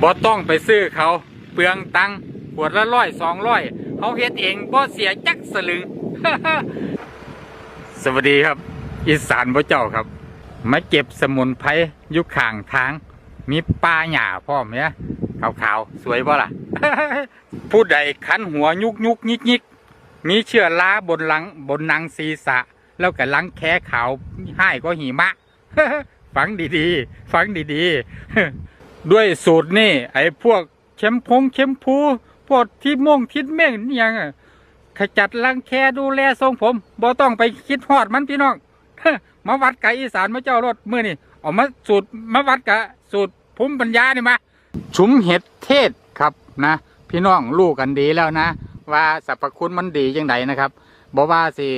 บ่ต้องไปซื้อเขาเปลืองตังค์ขวดละร้อยสองร้อยเขาเฮ็ดเองบ่เสียจักสลึง สวัสดีครับ อีสานพระเจ้าครับ มาเก็บสมุนไพรยุคข้างทาง มีปลาหย่าพร้อมเนี่ยขาวๆ สวยบ่ล่ะ ผู้ใดคันหัวยุกยุกยิกยิกมีเชื้อราบนหลังบนหนังศีรษะ แล้วก็หลังแค่ขาวให้ก็หิมะ ฟังดีๆ ฟังดีๆ ด้วยสูตรนี่ไอ้พวกเข็มพงเข็มพูพวกที่ม่วงทิศเม่งนี่ยังขจัดรังแคดูแลทรงผมบ่ต้องไปคิดฮอดมันพี่น้องมาวัดกับอีสานมาเจ้ารถมือนี่เอามาสูตรมาวัดกับสูตรภูมิปัญญานี่มาชุมเห็ดเทศครับนะ พี่น้องรู้กันดีแล้วนะ ว่าสรรพคุณมันดียังไงนะครับบอกว่าสิ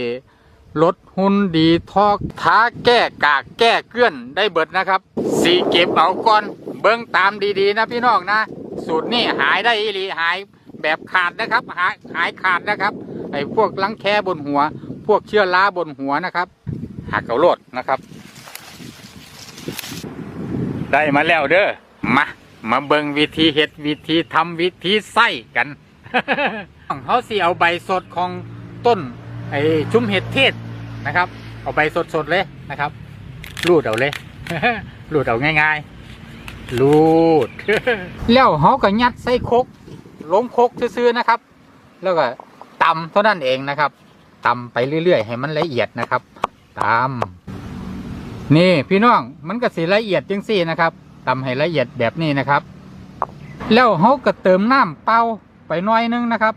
ลดหุ่นดีทอกท้าแก้กากแก้เกลื่อนได้เบิดนะครับสีเก็บเอาก่อน เบิ้งตามดีๆนะพี่น้องนะสูตรนี่หายได้อีหลีหายแบบขาดนะครับ หายหายขาดนะครับไอ้พวกลังแคบนหัว พวกเชื้อราบนหัวนะครับหักเอาโลดนะครับ ได้มาแล้วเด้อมามาเบิงวิธีเฮ็ดวิธีทำวิธีใส่กันเขาสิเอาใบสดของต้นไอ้ชุ่มเห็ดเทศนะครับ เอาใบสดๆเลยนะครับ รูดเอาเลยรูดเอาง่าย ๆ รูด แล้วเขาก็ยัดใส่คกลงคกซื่อๆนะครับ แล้วก็ตำเท่านั้นเองนะครับตำไปเรื่อยๆ ให้มันละเอียดนะครับตำนี่พี่น้องมันก็สีละเอียดจังสี่นะครับตำให้ละเอียดแบบนี้นะครับ แล้วเขาก็เติมน้ำเปล่าไปน่อยนึงนะครับ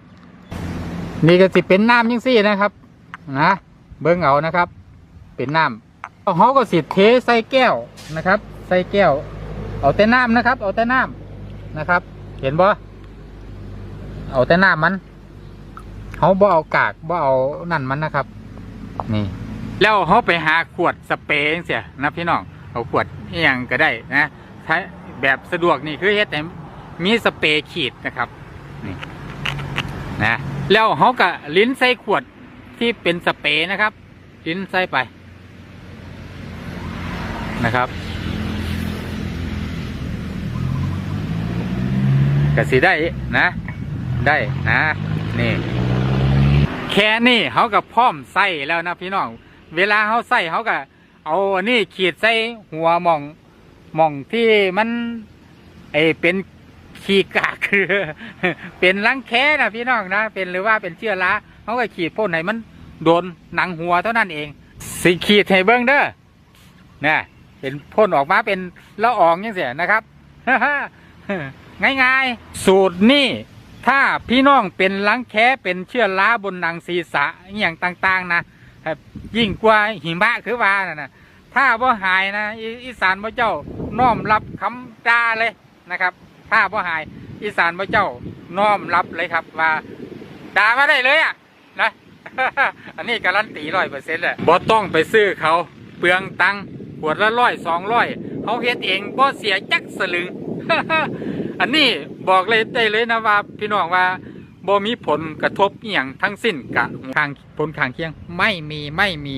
นี่ก็สิเป็นน้ำยังสี่นะครับ นะเบิ้งเอานะครับ เป็นน้ำเขาก็สิเทใส่แก้วนะครับ ใส่แก้ว เอาแต่น้ำนะครับ เอาแต่น้ำนะครับ เห็นบ่เอาแต่น้ำมันเขาบ่เอากากบ่เอานั่นมันนะครับ นี่ แล้วเขาไปหาขวดสเปรย์เสียนะพี่น้องเอาขวดอย่างก็ได้นะใช้แบบสะดวกนี่คือเฮ็ดให้มีสเปรย์ขีดนะครับนี่นะแล้วเขาก็ลิ้นใส่ขวดที่เป็นสเปรย์นะครับ ลิ้นใส่ไปนะครับ ก็สิได้นะ ได้นะ นี่ แค่นี้เขาก็พร้อมใส่แล้วนะพี่น้อง เวลาเขาใส่เขาก็เอาอันนี้ขีดใส่หัวมองมองที่มันไอเป็นขี้กากคือ เป็นรังแค่นะพี่น้องนะเป็นหรือว่าเป็นเชื้อราเขาก็ขีดพ่นให้มันโดนหนังหัวเท่านั้นเองสิขีดให้เบิ้งเด้อเนี่ยเป็นพ่นออกมาเป็นละอองยังเสียนะครับ ง่ายๆ สูตรนี่ถ้าพี่น้องเป็นรังแคเป็นเชื้อราบนหนังศีรษะอย่างต่างๆนะยิ่งกว่าหิมะคือว่านะนะถ้าบ่หายนะอีสานพระเจ้าน้อมรับคำด่าเลยนะครับ ถ้าบ่หายอีสานพระเจ้าน้อมรับเลยครับว่าด่ามาได้เลยอะนะอันนี้การันตีร้อยเปอร์เซ็นต์เลยบ่ต้องไปซื้อเขาเปลืองตังขวดละร้อยสองร้อยเขาเฮ็ดเองบ่เสียจักสลึง อันนี้บอกเลยได้เลยนะว่าพี่น้องว่าบ่มีผลกระทบอหย่างทั้งสิ้นกับทางผลข้างเคียงไม่มีไม่มี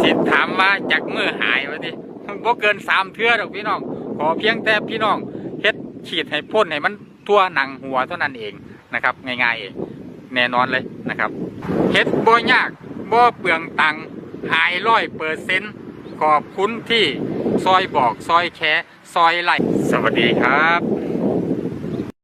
สิถามว่าจากมือหายวะดิบ่เกินสามเทื่อดอกพี่น้อง ขอเพียงแต่พี่น้องเฮ็ดฉีดให้พ่นให้มันทั่วหนังหัวเท่านั้นเองนะครับ ง่ายๆเองแน่นอนเลยนะครับเฮ็ดบ่ยากบ่เปลืองตังหายร้อยเปอร์เซ็นต์ขอบคุณที่ซอยบอกซอยแคร์ซอยไล่สวัสดีครับ